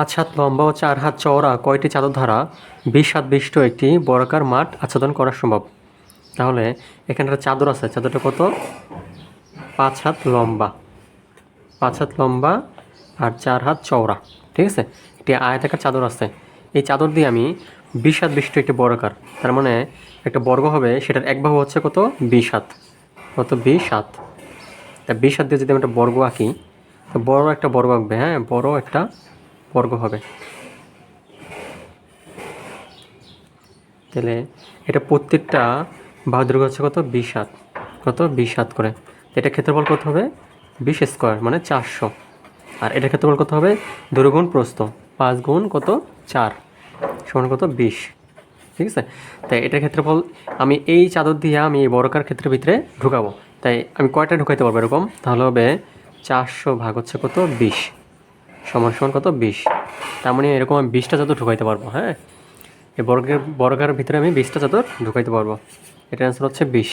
পাঁচ হাত লম্বা ও চার হাত চওড়া কয়টি চাদর ধারা বিশ হাত বিশিষ্ট একটি বর্গাকার মাঠ আচ্ছাদন করা সম্ভব? তাহলে এখানে একটা চাদর আছে, চাদরটা কত? পাঁচ হাত লম্বা। পাঁচ হাত লম্বা আর চার হাত চওড়া, ঠিক আছে? একটি আয়তাকার চাদর আছে। এই চাদর দিয়ে আমি বিশ হাত বিশিষ্ট একটি বর্গাকার, তার মানে একটা বর্গ হবে, সেটার এক বাহু হচ্ছে কত? বিশ হাত কত? বিশ হাত তা বিশ হাত দিয়ে যদি আমি একটা বর্গ আঁকি, তো বড় একটা বর্গ আঁকবে হ্যাঁ? বড় একটা বর্গ হবে। তাহলে এটা প্রত্যেকটা বাহু দৈর্ঘ্য হচ্ছে কত? বিশ হাত। কত? বিশ হাত করে। এটা ক্ষেত্রফল কত হবে? বিশ স্কোয়ার মানে চারশো। আর এটা ক্ষেত্রফল কত হবে? দৈর্ঘ্য গুণ প্রস্থ। পাঁচ গুণ কত? চার। সমান কত? বিশ। ঠিক আছে? তাই এটার ক্ষেত্রফল আমি এই চাদর দিয়ে আমি এই বড়কার ক্ষেত্রের ভিতরে ঢুকাবো। তাই আমি কয়টা ঢুকাইতে পারব এরকম? তাহলে হবে চারশো ভাগ হচ্ছে কত? বিশ। সমান সমান কত? বিশ। তার মানে এরকম আমি বিশটা চাদর ঢুকাইতে পারব হ্যাঁ? এই বর্গের বর্গার ভিতরে আমি বিশটা চাদর ঢুকাইতে পারব। এটার অ্যান্সার হচ্ছে বিশ।